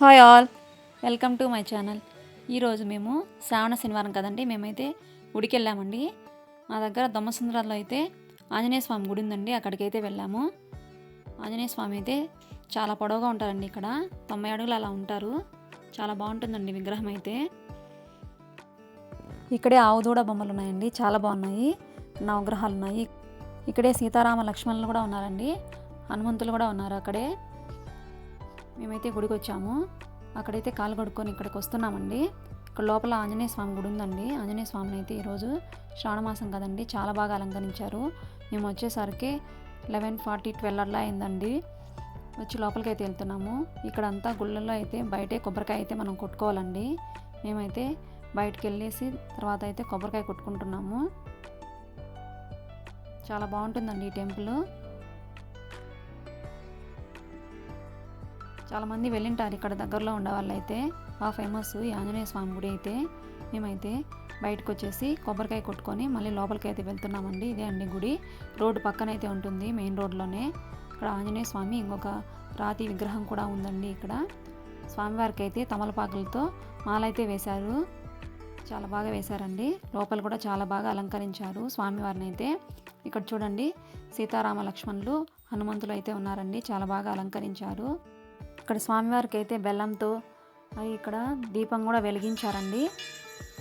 Hi all welcome to my channel ఈరోజు మేము శ్రావణ శనివారం కదండి మేమైతే గుడికి వెళ్ళామండి మా దగ్గర దొమ్మసుందరాల్లో అయితే ఆంజనేయ స్వామి గుడి ఉందండి అక్కడికైతే వెళ్ళాము. ఆంజనేయ స్వామి అయితే చాలా పొడవుగా ఉంటారండి ఇక్కడ తొంభై అడుగులు అలా ఉంటారు. చాలా బాగుంటుందండి విగ్రహం అయితే. ఇక్కడే ఆవు దూడ బొమ్మలు ఉన్నాయండి చాలా బాగున్నాయి. నవగ్రహాలు ఉన్నాయి ఇక్కడే సీతారామ లక్ష్మణులు కూడా ఉన్నారండి హనుమంతులు కూడా ఉన్నారు అక్కడే. మేమైతే గుడికి వచ్చాము అక్కడైతే కాలు కడుక్కొని ఇక్కడికి వస్తున్నామండి. ఇక్కడ లోపల ఆంజనేయ స్వామి గుడి ఉందండి. ఆంజనేయ స్వామిని అయితే ఈరోజు శ్రావణమాసం కదండి చాలా బాగా అలంకరించారు. మేము వచ్చేసరికి లెవెన్ ఫార్టీ ట్వెల్వ్ అట్లా అయిందండి. వచ్చి లోపలికి అయితే వెళ్తున్నాము. ఇక్కడ అంతా గుళ్ళల్లో అయితే బయటే కొబ్బరికాయ అయితే మనం కొట్టుకోవాలండి. మేమైతే బయటకు వెళ్ళేసి తర్వాత అయితే కొబ్బరికాయ కొట్టుకుంటున్నాము. చాలా బాగుంటుందండి ఈ టెంపుల్. చాలామంది వెళ్ళింటారు ఇక్కడ దగ్గరలో ఉండే వాళ్ళైతే బాగా ఫేమస్ ఈ ఆంజనేయ స్వామి గుడి అయితే. మేమైతే బయటకు వచ్చేసి కొబ్బరికాయ కొట్టుకొని మళ్ళీ లోపలికి అయితే వెళ్తున్నామండి. ఇదే అండి గుడి. రోడ్డు పక్కన అయితే ఉంటుంది మెయిన్ రోడ్లోనే. ఇక్కడ ఆంజనేయ స్వామి ఇంకొక రాతి విగ్రహం కూడా ఉందండి ఇక్కడ. స్వామివారికి అయితే తమలపాకులతో మాలైతే వేశారు. చాలా బాగా వేశారండి. లోపల కూడా చాలా బాగా అలంకరించారు స్వామివారిని అయితే ఇక్కడ చూడండి సీతారామ లక్ష్మణులు హనుమంతులు అయితే ఉన్నారండి. చాలా బాగా అలంకరించారు. ఇక్కడ స్వామివారికి అయితే బెల్లంతో ఇక్కడ దీపం కూడా వెలిగించారండి.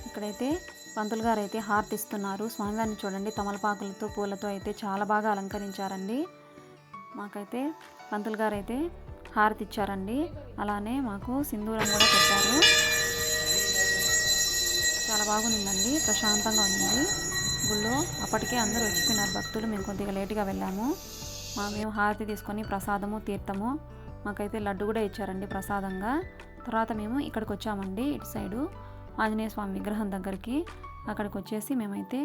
ఇక్కడైతే పంతులు గారు అయితే హారతి ఇస్తున్నారు స్వామివారిని చూడండి తమలపాకులతో పూలతో అయితే చాలా బాగా అలంకరించారండి. మాకైతే పంతులు గారు అయితే హారతి ఇచ్చారండి అలానే మాకు సింధూరం కూడా పెట్టారు. చాలా బాగుందండి ప్రశాంతంగా ఉంది గుళ్ళో అప్పటికే అందరూ వచ్చిపోయినారు భక్తులు మేము కొద్దిగా లేటుగా వెళ్ళాము. మా మేము హారతి తీసుకొని ప్రసాదము తీర్థము మాకైతే లడ్డు కూడా ఇచ్చారండి ప్రసాదంగా. తర్వాత మేము ఇక్కడికి వచ్చామండి ఇటు సైడు ఆంజనేయ స్వామి విగ్రహం దగ్గరికి. అక్కడికి వచ్చేసి మేమైతే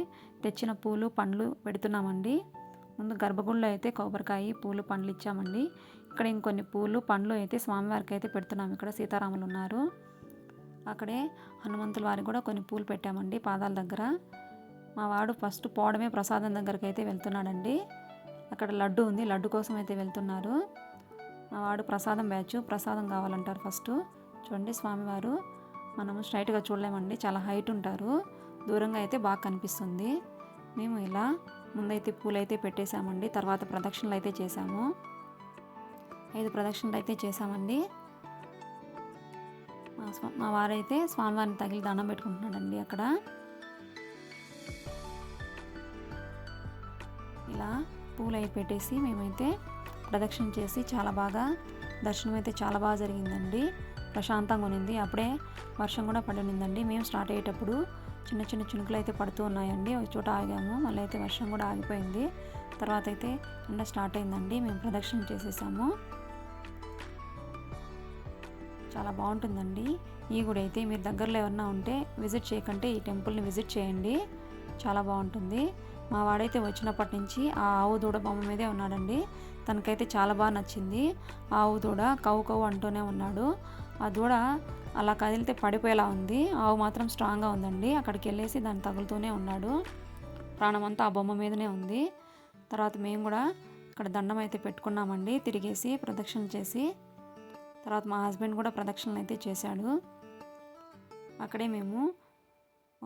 తెచ్చిన పూలు పండ్లు పెడుతున్నామండి. ముందు గర్భగుడిలో అయితే కొబ్బరికాయ పూలు పండ్లు ఇచ్చామండి. ఇక్కడ ఇంకొన్ని పూలు పండ్లు అయితే స్వామివారికి అయితే పెడుతున్నాం. ఇక్కడ సీతారాములు ఉన్నారు. అక్కడే హనుమంతుల వారికి కూడా కొన్ని పూలు పెట్టామండి పాదాల దగ్గర. మా వాడు ఫస్ట్ పోవడమే ప్రసాదం దగ్గరికి అయితే వెళ్తున్నాడండి. అక్కడ లడ్డు ఉంది లడ్డు కోసం అయితే వెళ్తున్నారు. మా వాడు ప్రసాదం బ్యాచ్ ప్రసాదం కావాలంటారు ఫస్ట్. చూడండి స్వామివారు మనము స్ట్రైట్గా చూడలేమండి చాలా హైట్ ఉంటారు. దూరంగా అయితే బాగా కనిపిస్తుంది. మేము ఇలా ముందైతే పూలైతే పెట్టేశామండి తర్వాత ప్రదక్షిణలు అయితే చేశాము. ఐదు ప్రదక్షిణలు అయితే చేశామండి. మా స్వా మా వారైతే స్వామివారిని తగిలి దండం పెట్టుకుంటున్నాడండి అక్కడ. ఇలా పూలు అయి పెట్టేసి మేమైతే ప్రదక్షిణ చేసి చాలా బాగా దర్శనం అయితే చాలా బాగా జరిగిందండి. ప్రశాంతంగా ఉన్నింది. అప్పుడే వర్షం కూడా పడినిందండి. మేము స్టార్ట్ అయ్యేటప్పుడు చిన్న చిన్న చినుకులు అయితే పడుతూ ఉన్నాయండి. ఒక చోట ఆగాము. మళ్ళీ అయితే వర్షం కూడా ఆగిపోయింది. తర్వాత అయితే ఎండ స్టార్ట్ అయిందండి. మేము ప్రదక్షిణ చేసేసాము. చాలా బాగుంటుందండి. ఈ గుడి అయితే మీరు దగ్గరలో ఎవరన్నా ఉంటే విజిట్ చేయకంటే ఈ టెంపుల్ని విజిట్ చేయండి. చాలా బాగుంటుంది. మా వాడైతే వచ్చినప్పటి నుంచి ఆ ఆవు దూడ బొమ్మ మీదే ఉన్నాడండి. తనకైతే చాలా బాగా నచ్చింది. ఆవు దూడ కవు కవు అంటూనే ఉన్నాడు. ఆ దూడ అలా కదిలితే పడిపోయేలా ఉంది. ఆవు మాత్రం స్ట్రాంగ్గా ఉందండి. అక్కడికి వెళ్ళేసి దాన్ని తగులుతూనే ఉన్నాడు. ప్రాణం అంతా ఆ బొమ్మ మీదనే ఉంది. తర్వాత మేము కూడా ఇక్కడ దండం అయితే పెట్టుకున్నామండి. తిరిగేసి ప్రదక్షిణ చేసి తర్వాత మా హస్బెండ్ కూడా ప్రదక్షిణలు అయితే చేశాడు. అక్కడే మేము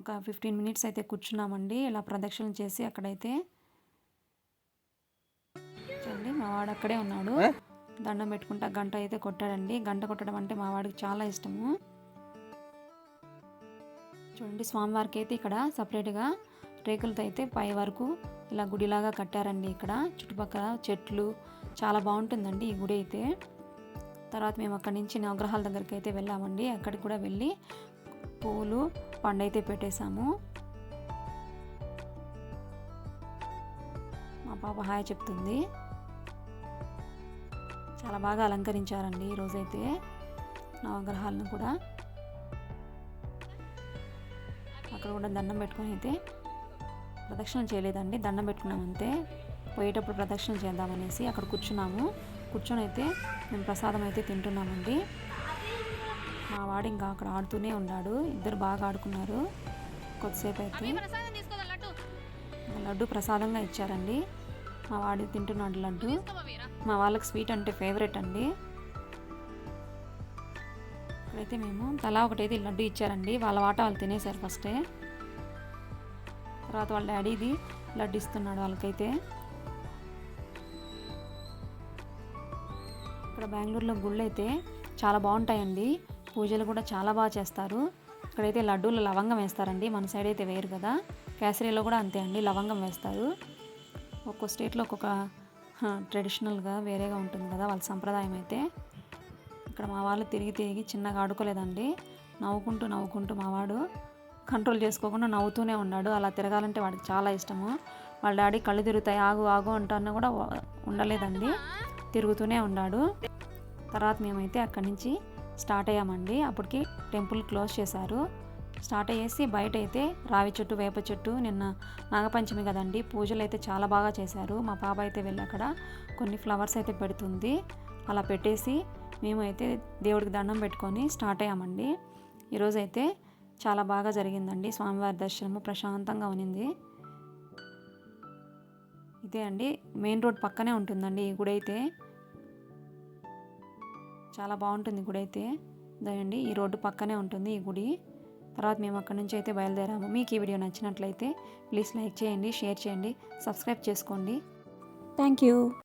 ఒక ఫిఫ్టీన్ మినిట్స్ అయితే కూర్చున్నామండి. ఇలా ప్రదక్షిణ చేసి అక్కడైతే చూడండి మా వాడు అక్కడే ఉన్నాడు. దండం పెట్టుకుంటా గంట అయితే కొట్టాడండి. గంట కొట్టడం అంటే మా వాడికి చాలా ఇష్టము. చూడండి స్వామివారికి అయితే ఇక్కడ సపరేట్గా రేకులతో అయితే పై వరకు ఇలా గుడిలాగా కట్టారండి ఇక్కడ. చుట్టుపక్కల చెట్లు చాలా బాగుంటుందండి ఈ గుడి అయితే. తర్వాత మేము అక్కడి నుంచి నవగ్రహాల దగ్గరికి అయితే వెళ్ళామండి. అక్కడికి కూడా వెళ్ళి పూలు పండైతే పెట్టేశాము. మా పాప హాయ్ చెప్తుంది. చాలా బాగా అలంకరించారండి ఈరోజైతే నవగ్రహాలను కూడా. అక్కడ కూడా దండం పెట్టుకొని అయితే ప్రదక్షిణ చేయలేదండి దండం పెట్టుకున్నాం అంతే. పోయేటప్పుడు ప్రదక్షిణ చేద్దామనేసి అక్కడ కూర్చున్నాము. కూర్చొని అయితే మేము ప్రసాదం అయితే తింటున్నామండి. మా వాడు ఇంకా అక్కడ ఆడుతూనే ఉన్నాడు. ఇద్దరు బాగా ఆడుకున్నారు. కొద్దిసేపు అయితే లడ్డు. ప్రసాదంగా ఇచ్చారండి. మా వాడు తింటున్నాడు లడ్డు. మా వాళ్ళకి స్వీట్ అంటే ఫేవరెట్ అండి. ఇక్కడైతే మేము తలా ఒకటైతే లడ్డు ఇచ్చారండి. వాళ్ళ వాటా వాళ్ళు తినేశారు ఫస్టే. తర్వాత వాళ్ళ డాడీది లడ్డు ఇస్తున్నాడు వాళ్ళకైతే. ఇక్కడ బెంగళూరులో గుళ్ళు అయితే చాలా బాగుంటాయండి. పూజలు కూడా చాలా బాగా చేస్తారు. ఇక్కడైతే లడ్డూలు లవంగం వేస్తారండి. మన సైడ్ అయితే వేరు కదా. కేసరీలో కూడా అంతే అండి లవంగం వేస్తారు. ఒక్కో స్టేట్లో ఒక్కొక్క ట్రెడిషనల్గా వేరేగా ఉంటుంది కదా వాళ్ళ సంప్రదాయం అయితే. ఇక్కడ మా వాళ్ళు తిరిగి తిరిగి చిన్నగా ఆడుకోలేదండి. నవ్వుకుంటూ నవ్వుకుంటూ మావాడు కంట్రోల్ చేసుకోకుండా నవ్వుతూనే ఉన్నాడు. అలా తిరగాలంటే వాడికి చాలా ఇష్టము. వాళ్ళ డాడీ కళ్ళు తిరుగుతాయి. ఆగు ఆగు అంటాను కూడా ఉండలేదండి. తిరుగుతూనే ఉన్నాడు. తర్వాత మేమైతే అక్కడి నుంచి స్టార్ట్ అయ్యామండి. అప్పటికి టెంపుల్ క్లోజ్ చేశారు. స్టార్ట్ అయ్యేసి బయట అయితే రావి చెట్టు వేప చెట్టు నిన్న నాగపంచమి కదండి. పూజలు అయితే చాలా బాగా చేశారు. మా పాప అయితే వెళ్ళి అక్కడ కొన్ని ఫ్లవర్స్ అయితే పెడుతుంది. అలా పెట్టేసి మేము అయితే దేవుడికి దండం పెట్టుకొని స్టార్ట్ అయ్యామండి. ఈరోజు అయితే చాలా బాగా జరిగిందండి. స్వామివారి దర్శనము ప్రశాంతంగా ఉన్నింది. ఇదే అండి. మెయిన్ రోడ్ పక్కనే ఉంటుందండి ఈ గుడి అయితే చాలా బాగుంటుంది గుడి అయితే. ఇదండి ఈ రోడ్డు పక్కనే ఉంటుంది ఈ గుడి. తర్వాత మేము అక్కడి నుంచి అయితే బయలుదేరాము. మీకు ఈ వీడియో నచ్చినట్లయితే ప్లీజ్ లైక్ చేయండి షేర్ చేయండి సబ్స్క్రైబ్ చేసుకోండి. Thank you.